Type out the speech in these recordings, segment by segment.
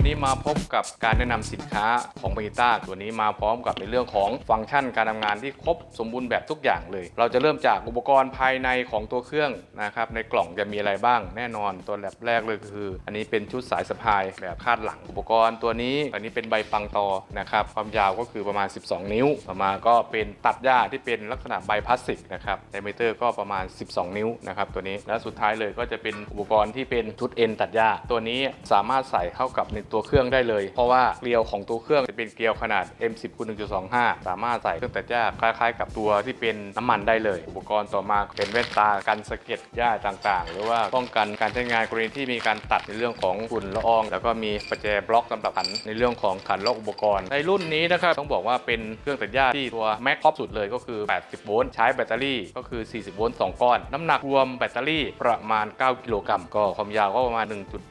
วันนี้มาพบกับการแนะนำสินค้าของบ a ิต้าตัวนี้มาพร้อมกับในเรื่องของฟังก์ชันการทำงานที่ครบสมบูรณ์แบบทุกอย่างเลย เราจะเริ่มจากอุปกรณ์ภายในของตัวเครื่องนะครับในกล่องจะมีอะไรบ้างแน่นอนตัวแบบแรกเลยคือ อันนี้เป็นชุดสายสะพายแบบคาดหลัง อุปกรณ์ตัวนี้ อันนี้เป็นใบปังตอนะครับความยาวก็คือประมาณ 12 นิ้วต่อมาก็เป็นตัดหญ้าที่เป็นลักษณะใบพลาสติกนะครับไดเมเตอร์ก็ประมาณ 12 นิ้วนะครับตัวนี้และสุดท้ายเลยก็จะเป็นอุปกรณ์ที่เป็นชุดเอ็นตัดหญ้าตัวนี้สามารถใส่เข้ากับในตัวเครื่องได้เลย เพราะว่าเกลียวของตัวเครื่องจะเป็นเกลียวขนาด M10 คูณ1.25 สามารถใส่เครื่องตัดหญ้าคล้ายๆ กับตัวที่เป็นน้ำมันได้เลย อุปกรณ์ต่อมาเป็นแว่นตากันสะเก็ดหญ้าต่างๆ หรือว่าป้องกันการใช้งานกรณีที่มีการตัดในเรื่องของฝุ่นละออง แล้วก็มีประแจบล็อกสำหรับขันในเรื่องของขันล็อกอุปกรณ์ ในรุ่นนี้นะครับต้องบอกว่าเป็นเครื่องตัดหญ้าที่ตัวแม็กท็อปสุดเลยก็คือ 80 โวลต์ใช้แบตเตอรี่ก็คือ 40 โวลต์ 2 ก้อน น้ำหนักรวมแบตเตอรี่ประมาณ 9 กิโลกรัมก็ความยาวก็ประมาณ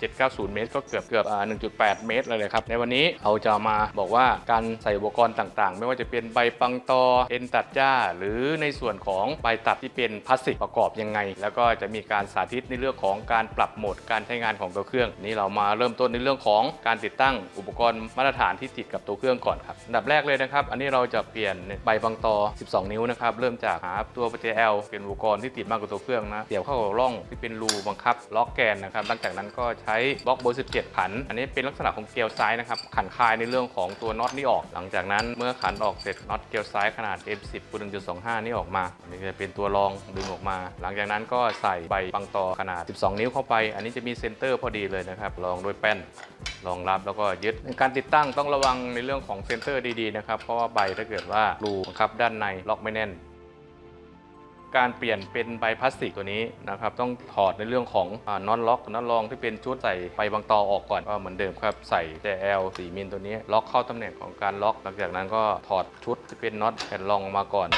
1.790 เมตร ก็เกือบเกือบอ่8 เมตรเลยครับ ในวันนี้เราจะมาบอกว่าการใส่อุปกรณ์ต่างๆ ไม่ว่าจะเป็นใบปังตอเอ็นตัดหญ้า หรือในส่วนของใบตัดที่เป็นพลาสติกประกอบยังไง แล้วก็จะมีการสาธิตในเรื่องของการปรับโหมดการใช้งานของตัวเครื่อง นี้เรามาเริ่มต้นในเรื่องของการติดตั้งอุปกรณ์มาตรฐานที่ติดกับตัวเครื่องก่อนครับอันดับแรกเลยนะครับ อันนี้เราจะเปลี่ยนใบปังตอ 12 นิ้วนะครับเริ่มจากหาตัวปเจลเป็นอุปกรณ์ที่ติดมากกว่าตัวเครื่องนะเสียบเข้ากับร่องที่เป็นรูบังคับล็อกแกนนะครับหลังจากนั้นก็ใช้บล็อกเบอร์17ขัน อันนี้เป็นลักษณะของเกลียวซ้ายนะครับขันคลายในเรื่องของตัวน็อตนี่ออก หลังจากนั้นเมื่อขันออกเสร็จน็อตเกลียวซ้ายขนาด M10 คูณ1.25 นี่ออกมาอันนี้จะเป็นตัวรองดึงออกมา หลังจากนั้นก็ใส่ใบปังตอขนาด 12 นิ้วเข้าไป อันนี้จะมีเซนเตอร์พอดีเลยนะครับรองด้วยแป้นรองรับแล้วก็ยึดการติดตั้งต้องระวังในเรื่องของเซนเตอร์ดีๆนะครับเพราะว่าใบถ้าเกิดว่ารูบังคับด้านในล็อกไม่แน่น การเปลี่ยนเป็นใบพลาสติกตัวนี้นะครับต้องถอดในเรื่องของน็อตล็อกน็อตรองที่เป็นชุดใส่ไฟบางตอออกก่อนก็เหมือนเดิมครับใส่แต่ L 4มิลตัวนี้ ล็อกเข้าตำแหน่งของการล็อก หลังจากนั้นก็ถอดชุดที่เป็นน็อตแผ่นรองออกมาก่อน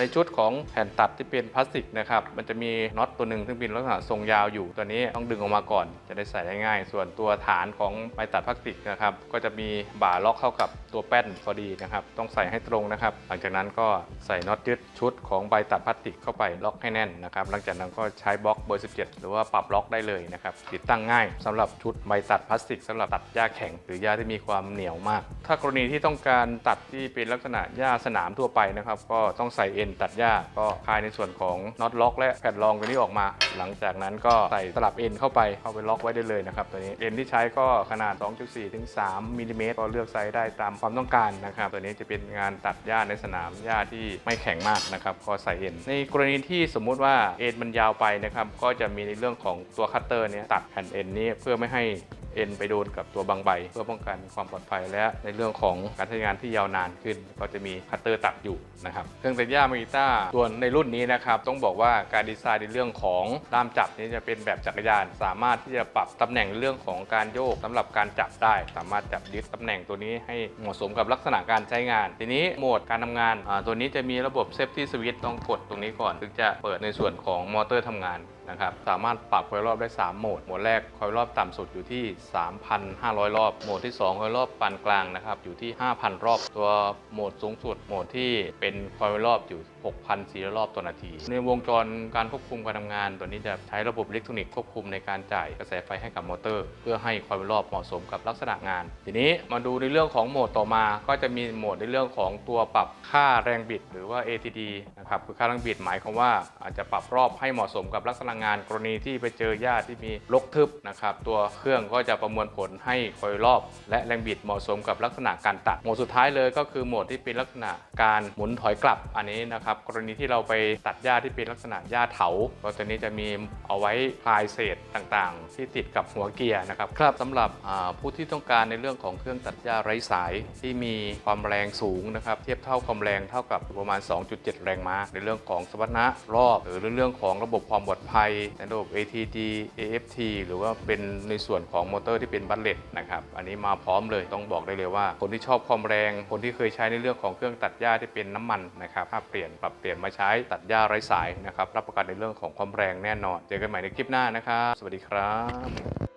ในชุดของแผ่นตัดที่เป็นพลาสติกนะครับ มันจะมีน็อตตัวหนึ่งซึ่งเป็นลักษณะทรงยาวอยู่ ตัวนี้ต้องดึงออกมาก่อน จะได้ใส่ได้ง่าย ส่วนตัวฐานของใบตัดพลาสติกนะครับ ก็จะมีบ่าล็อกเข้ากับตัวแป้นพอดีนะครับ ต้องใส่ให้ตรงนะครับ หลังจากนั้นก็ใส่น็อตยึดชุดของใบตัดพลาสติกเข้าไปล็อกให้แน่นนะครับ หลังจากนั้นก็ใช้บล็อกเบอร์ 17 หรือว่าปรับล็อกได้เลยนะครับ ติดตั้งง่ายสำหรับชุดใบตัดพลาสติกสำหรับตัดหญ้าแข็ง หรือหญ้าที่มีความเหนียวมาก ถ้ากรณีที่ต้องการตัดที่เป็นลักษณะหญ้าสนามทั่วไปนะครับ ก็ต้องใส่เอ็นตัดหญ้าก็คลายในส่วนของน็อตล็อก และแผ่นรองตัวนี้ออกมา หลังจากนั้นก็ใส่สลับเอ็นเข้าไปเข้าไปล็อกไว้ได้เลยนะครับตัวนี้เอ็นที่ใช้ก็ขนาด 2.4 ถึง 3มิลลิเมตรก็เลือกไซส์ได้ตามความต้องการนะครับตัวนี้จะเป็นงานตัดหญ้าในสนามหญ้าที่ไม่แข็งมากนะครับก็ใส่เอ็นในกรณีที่สมมุติว่าเอ็นมันยาวไปนะครับก็จะมีในเรื่องของตัวคัตเตอร์เนี่ยตัดแผ่นเอ็นนี้เพื่อไม่ให้ เอ็นไปโดนกับตัวบางใบ เพื่อป้องกันความปลอดภัยและในเรื่องของการใช้งานที่ยาวนานขึ้น ก็จะมีคัตเตอร์ตัดอยู่นะครับเครื่องตัดหญ้ามากิต้าตัวในรุ่นนี้นะครับต้องบอกว่าการดีไซน์ในเรื่องของด้ามจับนี้จะเป็นแบบจักรยาน สามารถที่จะปรับตำแหน่งเรื่องของการโยกสำหรับการจับได้ สามารถจับยึดตำแหน่งตัวนี้ให้เหมาะสมกับลักษณะการใช้งาน ทีนี้โหมดการทำงานอ่าตัวนี้จะมีระบบเซฟตี้สวิตช์ต้องกดตรงนี้ก่อน ถึงจะเปิดในส่วนของมอเตอร์ทำงาน นะครับ สามารถปรับความรอบได้ 3 โหมด โหมดแรกความรอบต่ำสุดอยู่ที่ 3,500 รอบ โหมดที่ 2ความรอบปานกลางนะครับ อยู่ที่ 5,000 รอบ ตัวโหมดสูงสุด โหมดที่เป็นความรอบอยู่ 6,400 รอบต่อนาที ในวงจรการควบคุมการทำงาน ตัวนี้จะใช้ระบบอิเล็กทรอนิกส์ควบคุมในการจ่ายกระแสไฟให้กับมอเตอร์ เพื่อให้ความรอบเหมาะสมกับลักษณะงาน ทีนี้มาดูในเรื่องของโหมดต่อมา ก็จะมีโหมดในเรื่องของตัวปรับค่าแรงบิด หรือว่า ATD นะครับคือค่าแรงบิดหมายความว่าอาจจะปรับรอบให้เหมาะสมกับลักษณะงานกรณีที่ไปเจอหญ้าที่มีรกทึบนะครับตัวเครื่องก็จะประมวลผลให้คอยรอบ และแรงบิดเหมาะสมกับลักษณะการตัดโหมดสุดท้ายเลยก็คือโหมดที่เป็นลักษณะการหมุนถอยกลับอันนี้นะครับกรณีที่เราไปตัดหญ้าที่เป็นลักษณะหญ้าเถาก็ตัวนี้จะมีเอาไว้คลายเศษต่างๆ ที่ติดกับหัวเกียร์นะครับครับสำหรับผู้ที่ต้องการในเรื่องของเครื่องตัดหญ้าไร้สายที่มีความแรงสูงนะครับเทียบเท่าความแรงเท่ากับประมาณ 2.7 แรงม้าในเรื่องของสมรรถนะรอบ หรือเรื่องของระบบความปลอดภัยในระบบ ATD AFT หรือว่าเป็นในส่วนของมอเตอร์ที่เป็นบัลเลตนะครับ อันนี้มาพร้อมเลยต้องบอกได้เลยว่า คนที่ชอบความแรง คนที่เคยใช้ในเรื่องของเครื่องตัดหญ้าที่เป็นน้ำมันนะครับถ้าเปลี่ยนปรับเปลี่ยนมาใช้ตัดหญ้าไร้สายนะครับรับประกันในเรื่องของความแรงแน่นอน เจอกันใหม่ในคลิปหน้านะครับ สวัสดีครับ